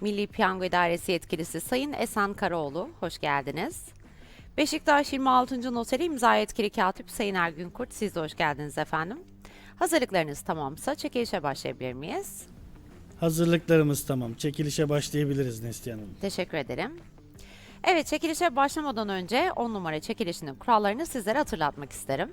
Milli Piyango İdaresi Yetkilisi Sayın Esen Karaoğlu, hoş geldiniz. Beşiktaş 26. Noteri imza yetkili katip Sayın Ergün Kurt, siz de hoş geldiniz efendim. Hazırlıklarınız tamamsa çekilişe başlayabilir miyiz? Hazırlıklarımız tamam. Çekilişe başlayabiliriz Neslihan Hanım. Teşekkür ederim. Evet, çekilişe başlamadan önce 10 numara çekilişinin kurallarını sizlere hatırlatmak isterim.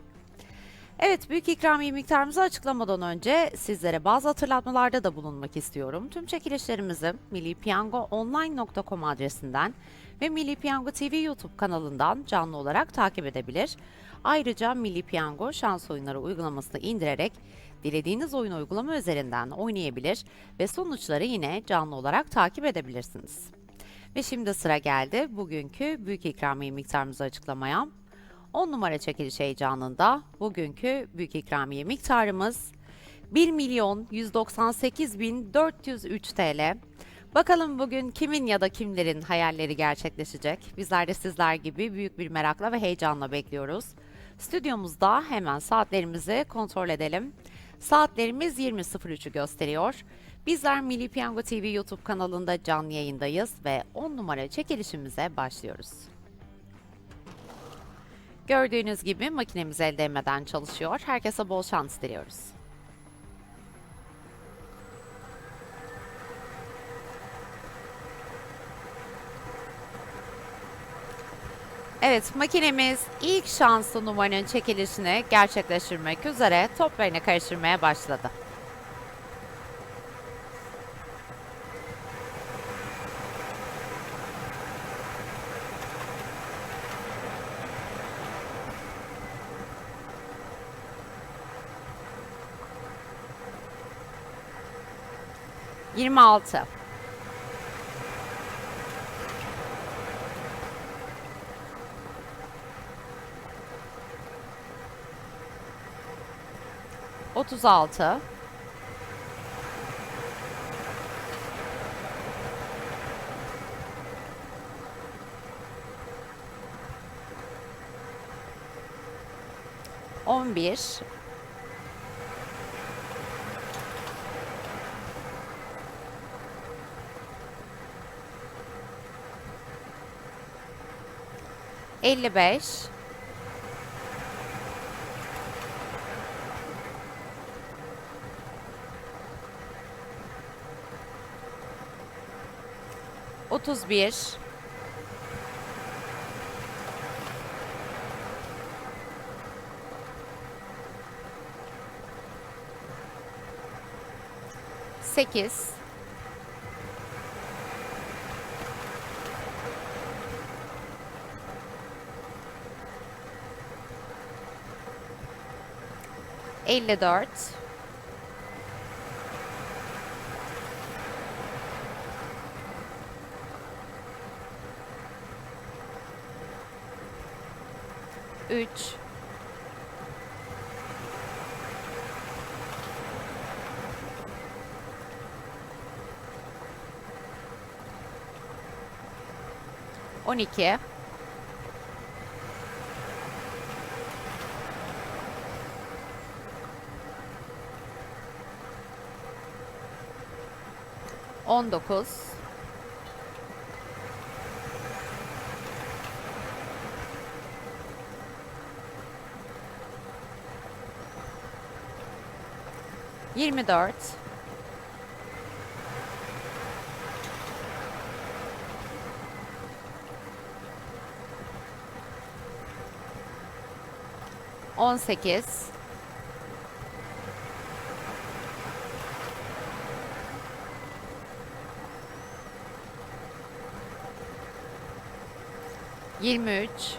Evet, büyük ikramiye miktarımızı açıklamadan önce sizlere bazı hatırlatmalarda da bulunmak istiyorum. Tüm çekilişlerimizi millipiyangoonline.com adresinden ve Milli Piyango TV YouTube kanalından canlı olarak takip edebilir. Ayrıca Milli Piyango şans oyunları uygulamasını indirerek dilediğiniz oyun uygulama üzerinden oynayabilir ve sonuçları yine canlı olarak takip edebilirsiniz. Ve şimdi sıra geldi bugünkü büyük ikramiye miktarımızı açıklamaya. 10 numara çekiliş heyecanında bugünkü büyük ikramiye miktarımız 1 milyon 198 bin 403 TL. Bakalım bugün kimin ya da kimlerin hayalleri gerçekleşecek? Bizler de sizler gibi büyük bir merakla ve heyecanla bekliyoruz. Stüdyomuzda hemen saatlerimizi kontrol edelim. Saatlerimiz 20.03'ü gösteriyor. Bizler Milli Piyango TV YouTube kanalında canlı yayındayız ve 10 numara çekilişimize başlıyoruz. Gördüğünüz gibi makinemiz el değmeden çalışıyor. Herkese bol şans diliyoruz. Evet, makinemiz ilk şanslı numaranın çekilişini gerçekleştirmek üzere toplarını karıştırmaya başladı. Yirmi altı. Otuz altı. On bir. Elli beş. Otuz 54 3 12 19 24 18 23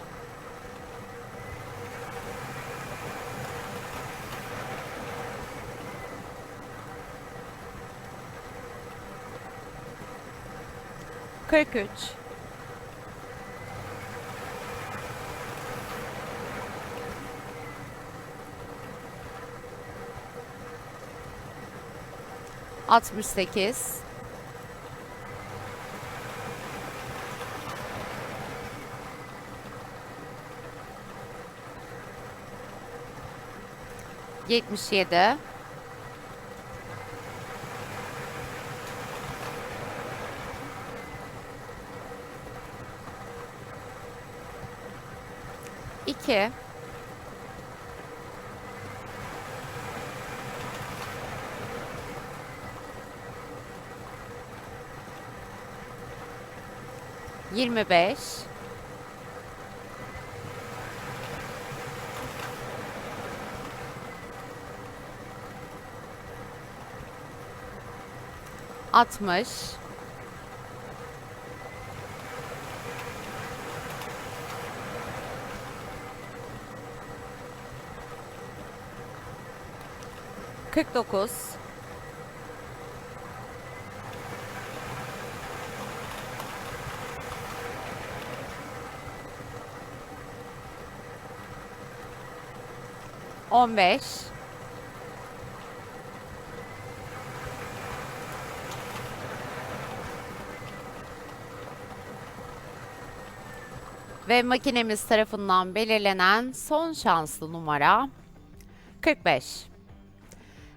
43 68 77 2 25 60 49 15 Ve makinemiz tarafından belirlenen son şanslı numara 45.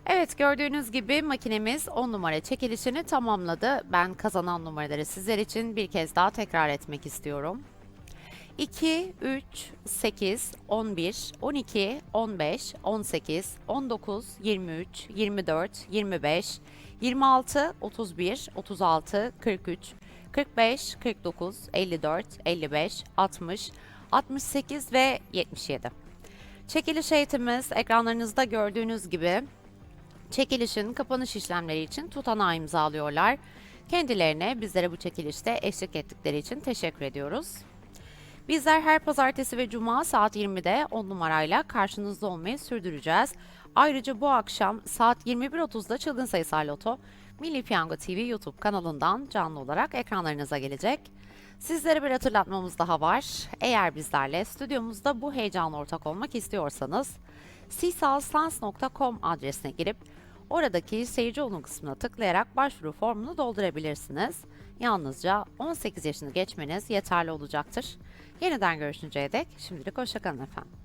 Evet gördüğünüz gibi makinemiz 10 numara çekilişini tamamladı. Ben kazanan numaraları sizler için bir kez daha tekrar etmek istiyorum. 2, 3, 8, 11, 12, 15, 18, 19, 23, 24, 25, 26, 31, 36, 43, 45, 49, 54, 55, 60, 68 ve 77. Çekiliş eğitimimiz ekranlarınızda gördüğünüz gibi çekilişin kapanış işlemleri için tutanağı imzalıyorlar. Kendilerine bizlere bu çekilişte eşlik ettikleri için teşekkür ediyoruz. Bizler her pazartesi ve cuma saat 20'de 10 numarayla karşınızda olmayı sürdüreceğiz. Ayrıca bu akşam saat 21.30'da Çılgın Sayısal Loto Milli Piyango TV YouTube kanalından canlı olarak ekranlarınıza gelecek. Sizlere bir hatırlatmamız daha var. Eğer bizlerle stüdyomuzda bu heyecanla ortak olmak istiyorsanız sisalstans.com adresine girip oradaki seyirci olun kısmına tıklayarak başvuru formunu doldurabilirsiniz. Yalnızca 18 yaşını geçmeniz yeterli olacaktır. Yeniden görüşünceye dek şimdilik hoşçakalın efendim.